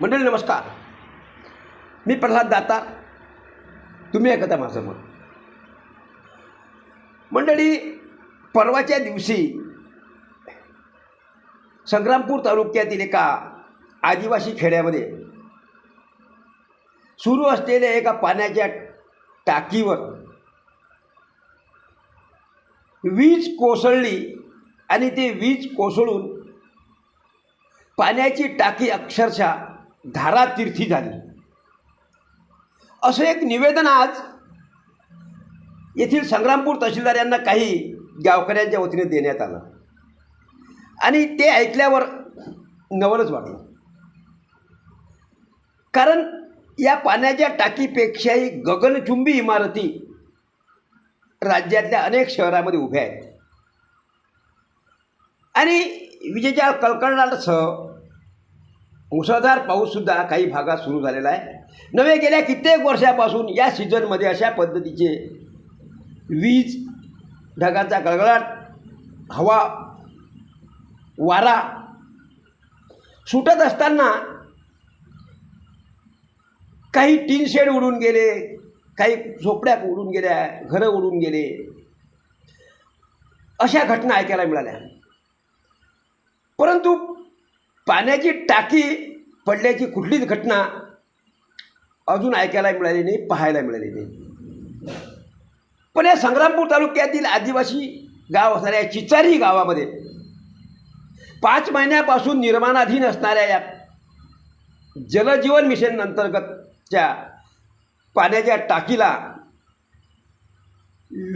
मंडळी नमस्कार. मी प्रल्हाद दाता. तुम्ही ऐकता माझं मत. मंडळी परवाच्या दिवशी संग्रामपूर तालुक्यातील एका आदिवासी खेड्यामध्ये सुरू असलेल्या एका पाण्याच्या टाकीवर वीज कोसळली आणि ते वीज कोसळून पाण्याची टाकी अक्षरशः धारातीर्थी झाली. असं एक निवेदन आज येथील संग्रामपूर तहसीलदार यांना काही गावकऱ्यांच्या वतीने देण्यात आलं. आणि ते ऐकल्यावर नवलच वाटलं. कारण या पाण्याच्या टाकीपेक्षाही गगनचुंबी इमारती राज्यातल्या अनेक शहरामध्ये उभ्या आहेत. आणि विजेच्या कडकडाटासह मुसळधार पाऊससुद्धा काही भागात सुरू झालेला आहे. नव्हे गेल्या कित्येक वर्षापासून या सीझनमध्ये अशा पद्धतीचे वीज ढगाचा गळगळाट हवा वारा सुटत असताना काही टीन शेड उडून गेले काही झोपड्या उडून गेल्या घरं उडून गेले. अशा घटना ऐकायला मिळाल्या. परंतु पाण्याची टाकी पडल्याची कुठलीच घटना अजून ऐकायला मिळाली नाही पाहायला मिळाली नाही. पण या संग्रामपूर तालुक्यातील आदिवासी गाव असणाऱ्या चिचारी गावामध्ये पाच महिन्यापासून निर्माणाधीन असणाऱ्या या जलजीवन मिशन अंतर्गतच्या पाण्याच्या टाकीला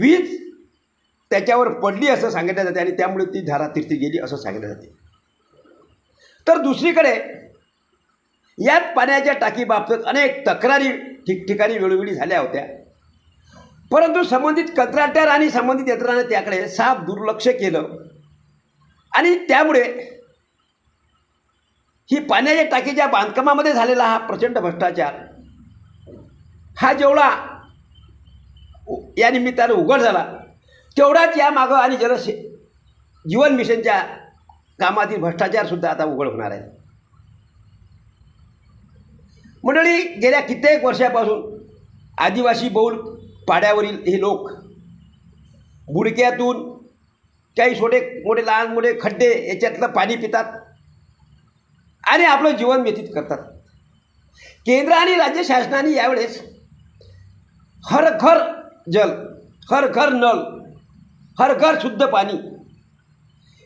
वीज त्याच्यावर पडली असं सांगितलं जाते आणि त्यामुळे ती धारातीर्थी गेली असं सांगितलं जाते. तर दुसरीकडे याच पाण्याच्या टाकीबाबत अनेक तक्रारी ठिकठिकाणी वेळोवेळी झाल्या होत्या. परंतु संबंधित कंत्राटदार आणि संबंधित यंत्रणाने त्याकडे साफ दुर्लक्ष केलं. आणि त्यामुळे ही पाण्याच्या टाकीच्या बांधकामामध्ये झालेला हा प्रचंड भ्रष्टाचार हा जेवढा या निमित्तानं उघड झाला तेवढाच या मागं आणि जल जीवन मिशनच्या कामातील भ्रष्टाचारसुद्धा आता उघड होणार आहे मंडळी गेल्या कित्येक वर्षापासून आदिवासी बहुल पाड्यावरील हे लोक बुडक्यातून काही छोटे मोठे लहान मोठे खड्डे याच्यातलं पाणी पितात आणि आपलं जीवन व्यतीत करतात. केंद्र आणि राज्य शासनाने यावेळेस हर घर जल हर घर नल हर घर शुद्ध पाणी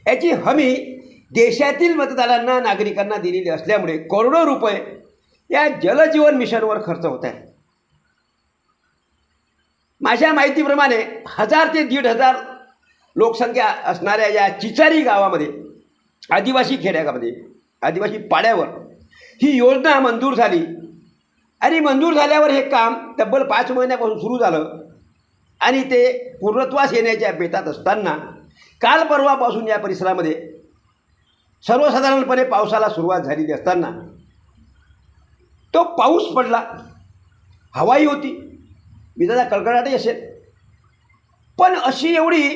याची हमी देशातील मतदारांना नागरिकांना दिलेली असल्यामुळे करोडो रुपये या जलजीवन मिशनवर खर्च होत आहे. माझ्या माहितीप्रमाणे हजार ते दीड हजार लोकसंख्या असणाऱ्या या चिचारी गावामध्ये आदिवासी खेड्यामध्ये आदिवासी पाड्यावर ही योजना मंजूर झाली. आणि मंजूर झाल्यावर हे काम तब्बल पाच महिन्यापासून सुरू झालं. आणि ते पूर्णत्वास येण्याच्या बेतात असताना काल परवापासून या परिसरामध्ये सर्वसाधारणपणे पावसाला सुरुवात झालेली असताना तो पाऊस पडला. हवाई होती. विजाचा कडकडाटही असेल. पण अशी एवढी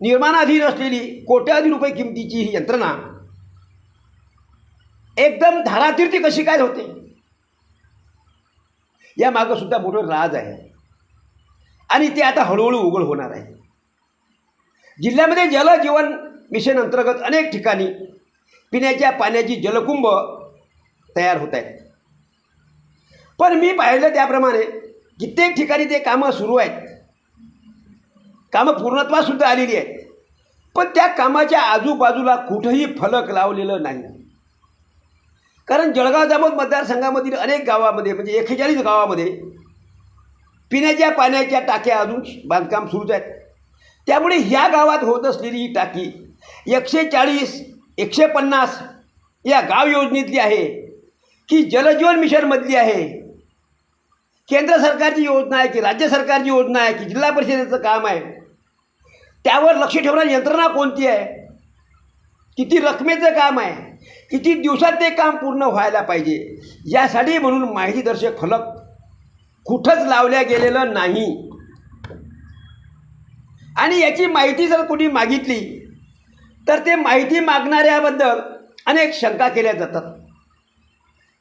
निर्माणाधीन असलेली कोट्यावधी रुपये किमतीची ही यंत्रणा एकदम धारातीर्थी कशी काय होते? या मागं सुद्धा मोठं राज आहे. आणि ते आता हळूहळू उघड होणार आहे. जिल्ह्यामध्ये जलजीवन मिशन अंतर्गत अनेक ठिकाणी पिण्याच्या पाण्याची जलकुंभ तयार होत आहेत. पण मी पाहिलं त्याप्रमाणे कित्येक ठिकाणी ते कामं सुरू आहेत. कामं पूर्णत्वासुद्धा आलेली आहेत. पण त्या कामाच्या आजूबाजूला कुठंही फलक लावलेलं नाही. कारण जळगाव जामोद मतदारसंघामधील अनेक गावामध्ये म्हणजे एकेचाळीस गावामध्ये पिण्याच्या पाण्याच्या टाक्या अजून बांधकाम सुरूच आहेत. त्यामुळे ह्या गावात होत असलेली ही टाकी एकशे चाळीस एकशे पन्नास या गाव योजनेतली आहे की जलजीवन मिशनमधली आहे. केंद्र सरकारची योजना आहे की राज्य सरकारची योजना आहे की जिल्हा परिषदेचं काम आहे. त्यावर लक्ष ठेवणारी यंत्रणा कोणती आहे? किती रकमेचं काम आहे? किती दिवसात ते काम पूर्ण व्हायला पाहिजे? यासाठी म्हणून माहितीदर्शक फलक कुठंच लावल्या गेलेलं नाही. आणि याची माहिती जर कोणी मागितली तर ते माहिती मागणाऱ्याबद्दल अनेक शंका केल्या जातात.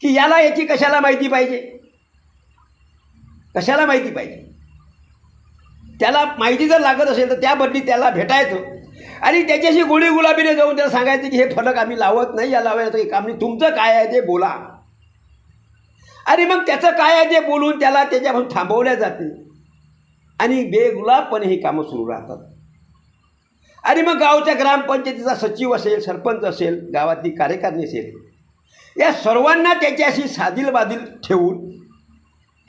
की याला याची कशाला माहिती पाहिजे? कशाला माहिती पाहिजे? त्याला माहिती जर लागत असेल तर त्या बदली त्याला भेटायचं. आणि त्याच्याशी गोळी गुलाबीने जाऊन त्याला सांगायचं की हे फलक आम्ही लावत नाही या लावायचं हे काम नाही. तुमचं काय आहे ते बोला. आणि मग त्याचं काय आहे ते बोलून त्याला त्याच्यापासून थांबवल्या जाते. आणि बेगुलाबपणे ही कामं सुरू राहतात. आणि मग गावच्या ग्रामपंचायतीचा सचिव असेल सरपंच असेल गावातली कार्यकारिणी असेल या सर्वांना त्याच्याशी साधीलबाधील ठेवून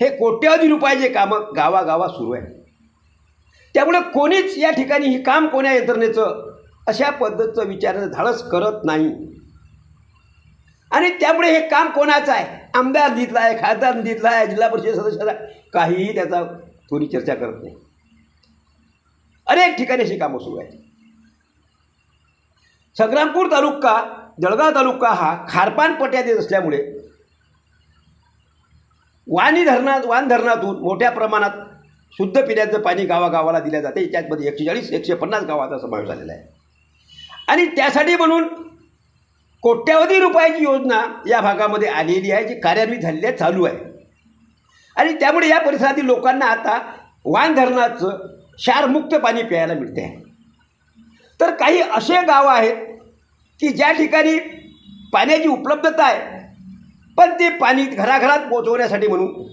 हे कोट्यवधी रुपयाचे कामं गावागावा सुरू आहे त्यामुळे कोणीच या ठिकाणी ही काम कोण्या यंत्रणेचं अशा पद्धतीचं विचार धाडस करत नाही. आणि त्यामुळे हे काम कोणाचं आहे? आमदार निधीतला आहे खासदार निधीतला आहे जिल्हा परिषद सदस्याचा काहीही त्याचा कोणी चर्चा करत नाही. अनेक ठिकाणी अशी कामं सुरू आहेत. संग्रामपूर तालुका जळगाव तालुका हा खारपान पट्ट्यात येत असल्यामुळे वाणी धरणात वान धरणातून मोठ्या प्रमाणात शुद्ध पिण्याचं पाणी गावागावाला दिलं जाते. त्याचमध्ये एकशे चाळीस एकशे पन्नास गावाचा समावेश झालेला आहे. आणि त्यासाठी म्हणून कोट्यावधी रुपयाची योजना या भागामध्ये आलेली आहे जी कार्यान्वित झालेली आहे चालू आहे. आणि त्यामुळे या परिसरातील लोकांना आता वान धरणाचं क्षारमुक्त पाणी प्यायला मिळते आहे तर काही असे गाव आहेत की ज्या ठिकाणी पाण्याची उपलब्धता आहे. पण ते पाणी घराघरात पोचवण्यासाठी म्हणून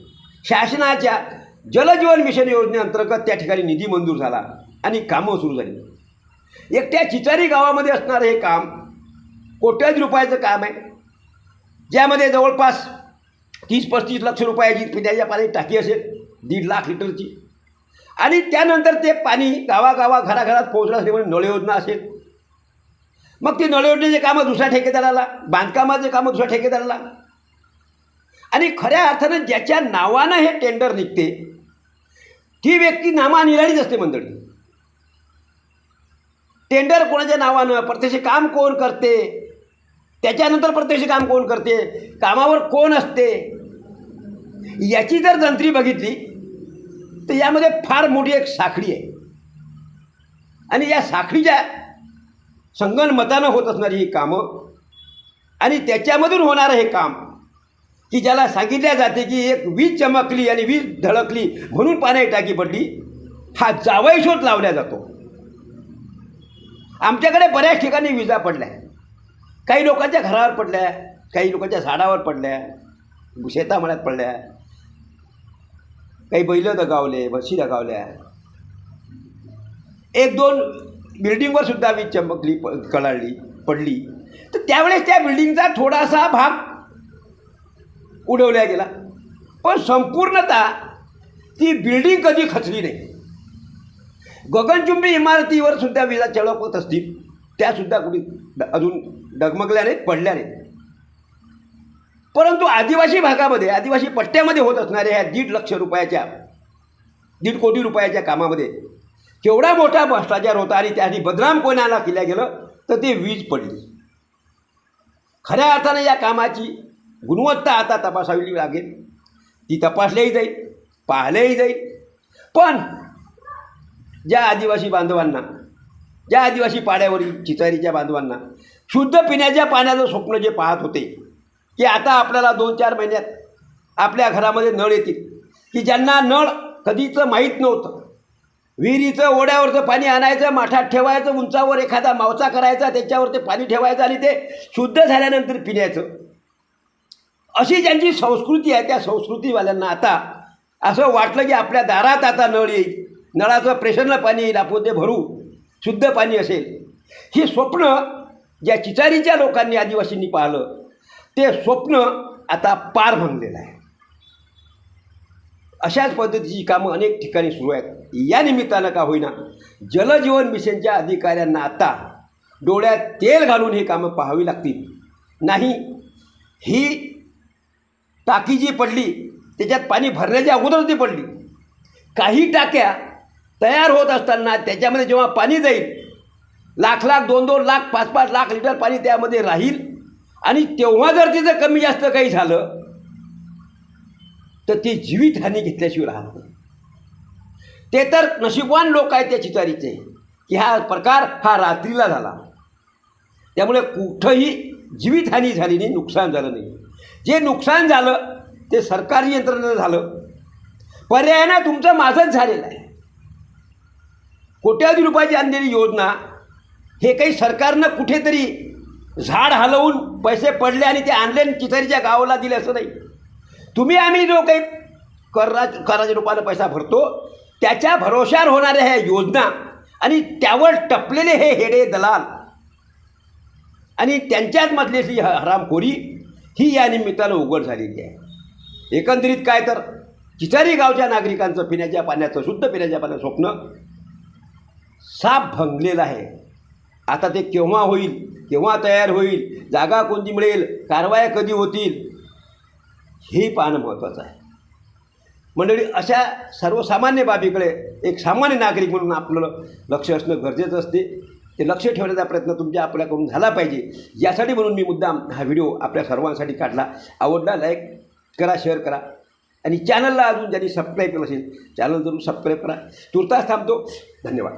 शासनाच्या जलजीवन मिशन योजनेअंतर्गत त्या ठिकाणी निधी मंजूर झाला आणि कामं सुरू झाली. एकट्या चिचारी गावामध्ये असणारं हे काम कोट्यावधी रुपयाचं काम आहे. ज्यामध्ये जवळपास तीस पस्तीस लक्ष रुपयाची पिण्याच्या पाण्याची टाकी असेल दीड लाख लिटरची. आणि त्यानंतर ते पाणी गावागावा घराघरात पोहोचण्यासाठी म्हणून नळ योजना असेल. मग ती नळ योजनेचे कामं दुसऱ्या ठेकेदाराला बांधकामाचे कामं दुसऱ्या ठेकेदाराला. आणि खऱ्या अर्थानं ज्याच्या नावानं हे टेंडर निघते ती व्यक्ती नामानिराळीच असते मंडळी. टेंडर कोणाच्या नावानं प्रत्यक्ष काम कोण करते? त्याच्यानंतर प्रत्यक्ष काम कोण करते? कामावर कोण असते? याची जर जंत्री बघितली तर यामध्ये फार मोठी एक साखळी आहे. आणि या साखळीच्या संगणमतानं होत असणारी ही कामं आणि त्याच्यामधून होणारं हे काम की ज्याला सांगितल्या जाते की एक वीज चमकली आणि वीज धडकली म्हणून पाण्याची टाकी पडली हा जावई शोध लावला जातो. आमच्याकडे बऱ्याच ठिकाणी विजा पडल्या. काही लोकांच्या घरावर पडल्या काही लोकांच्या झाडावर पडल्या शेतामळ्यात पडल्या काही बैलं दगावले म्हशी दगावल्या. एक दोन बिल्डिंगवर सुद्धा वीज चमकली प कळाली पडली. तर त्यावेळेस त्या बिल्डिंगचा थोडासा भाग उडवल्या गेला. पण संपूर्णतः ती बिल्डिंग कधी खचली नाही. गगनचुंबी इमारतीवर सुद्धा विजा चळपत असतील त्यासुद्धा कुठे ड- अजून डगमगल्या नाहीत पडल्या नाहीत. परंतु आदिवासी भागामध्ये आदिवासी पट्ट्यामध्ये होत असणाऱ्या ह्या दीड लक्ष रुपयाच्या दीड कोटी रुपयाच्या कामामध्ये केवढा मोठा भ्रष्टाचार होता आणि त्यासाठी बदनाम कोणाला केल्या गेलं तर ते वीज पडली. खऱ्या अर्थानं या कामाची गुणवत्ता आता तपासावी लागेल. ती तपासल्याही जाईल पाहिल्याही जाईल. पण ज्या आदिवासी बांधवांना ज्या आदिवासी पाड्यावरील चितारीच्या बांधवांना शुद्ध पिण्याच्या पाण्याचं स्वप्न जे पाहत होते की आता आपल्याला दोन चार महिन्यात आपल्या घरामध्ये नळ येतील. की ज्यांना नळ कधीचं माहीत नव्हतं. विहिरीचं ओढ्यावरचं पाणी आणायचं माठात ठेवायचं उंचावर एखादा मावसा करायचा त्याच्यावर ते पाणी ठेवायचं आणि ते शुद्ध झाल्यानंतर पिण्याचं. अशी ज्यांची संस्कृती आहे त्या संस्कृतीवाल्यांना आता असं वाटलं की आपल्या दारात आता नळ येईल. नळाचं प्रेशरनं पाणी येईल आपण ते भरू. शुद्ध पाणी असेल. ही स्वप्न ज्या चिचारीच्या लोकांनी आदिवासींनी पाहिलं ते स्वप्न आता पार म्हणलेलं आहे. अशाच पद्धतीची कामं अनेक ठिकाणी सुरू आहेत. या निमित्तानं का होईना जलजीवन मिशनच्या अधिकाऱ्यांना आता डोळ्यात तेल घालून ही कामं पाहावी लागतील. नाही ही टाकी जी पडली त्याच्यात पाणी भरण्याच्या अगोदर ती पडली. काही टाक्या तयार होत असताना त्याच्यामध्ये जेव्हा पाणी जाईल लाख लाख दोन दोन लाख पाच पाच लाख लिटर पाणी त्यामध्ये राहील. आणि तेव्हा जर तिचं कमी जास्त काही झालं तर ती जीवितहानी घेतल्याशिवाय राहत नाही. ते तर नशीबवान लोक आहेत त्या चितारीचे की हा प्रकार हा रात्रीला झाला. त्यामुळे कुठंही जीवितहानी झाली नाही नुकसान झालं नाही. जे नुकसान झालं ते सरकारी यंत्रणेनं झालं. पर्यायानं तुमचं माझंच झालेलं आहे. कोट्यावधी रुपयाची आणलेली योजना हे काही सरकारनं कुठेतरी झाड हलवून पैसे पडले आणि ते आणले आणि चिथरीच्या गावाला दिले असं नाही. तुम्ही आम्ही जो काही करा कराच्या रूपानं पैसा भरतो. त्याच्या भरोशावर होणाऱ्या ह्या योजना आणि त्यावर टपलेले हे हेडे दलाल आणि त्यांच्याच मधली ही ह- हरामखोरी ही या निमित्तानं उघड झालेली आहे. एकंदरीत काय तर चिचारी गावच्या नागरिकांचं पिण्याच्या पाण्याचं शुद्ध पिण्याच्या पाण्याचं स्वप्न साप भंगलेलं आहे. आता ते केव्हा होईल? केव्हा तयार होईल जागा कोणती मिळेल कारवाया कधी होतील हे पाहणं महत्त्वाचं आहे. मंडळी अशा सर्वसामान्य बाबीकडे एक सामान्य नागरिक म्हणून आपलं लक्ष असणं गरजेचं असते. ते लक्ष ठेवण्याचा प्रयत्न तुमच्या आपल्याकडून झाला पाहिजे. यासाठी म्हणून मी मुद्दाम हा व्हिडिओ आपल्या सर्वांसाठी काढला. आवडला लाईक करा शेअर करा. आणि चॅनलला अजून ज्यांनी सबस्क्राईब केलं असेल चॅनल जरूर सबस्क्राईब करा. तुर्तास थांबतो. धन्यवाद.